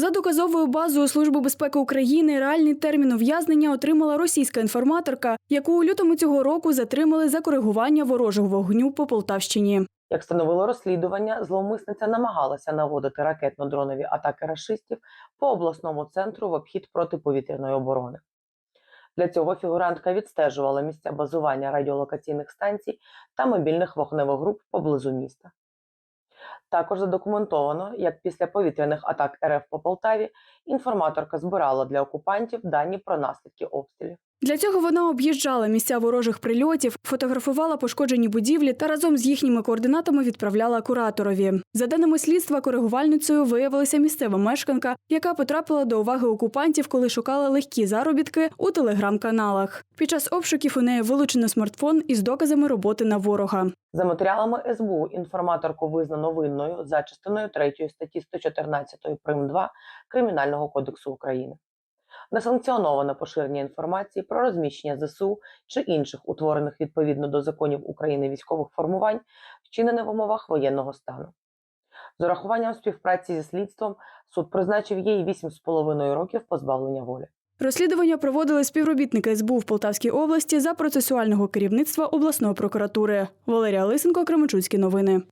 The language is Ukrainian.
За доказовою базою Служби безпеки України реальний термін ув'язнення отримала російська інформаторка, яку у лютому цього року затримали за коригування ворожого вогню по Полтавщині. Як встановило розслідування, зловмисниця намагалася наводити ракетно-дронові атаки рашистів по обласному центру в обхід протиповітряної оборони. Для цього фігурантка відстежувала місця базування радіолокаційних станцій та мобільних вогневих груп поблизу міста. Також задокументовано, як після повітряних атак РФ по Полтаві інформаторка збирала для окупантів дані про наслідки обстрілів. Для цього вона об'їжджала місця ворожих прильотів, фотографувала пошкоджені будівлі та разом з їхніми координатами відправляла кураторові. За даними слідства, коригувальницею виявилася місцева мешканка, яка потрапила до уваги окупантів, коли шукала легкі заробітки у телеграм-каналах. Під час обшуків у неї вилучено смартфон із доказами роботи на ворога. За матеріалами СБУ інформаторку визнано винною за частиною 3 статті 114 прим. 2 Кримінального кодексу України. Несанкціоноване поширення інформації про розміщення ЗСУ чи інших утворених відповідно до законів України військових формувань, вчинене в умовах воєнного стану. З урахуванням співпраці зі слідством суд призначив їй 8,5 років позбавлення волі. Розслідування проводили співробітники СБУ в Полтавській області за процесуального керівництва обласної прокуратури. Валерія Лисенко, Кременчуцькі новини.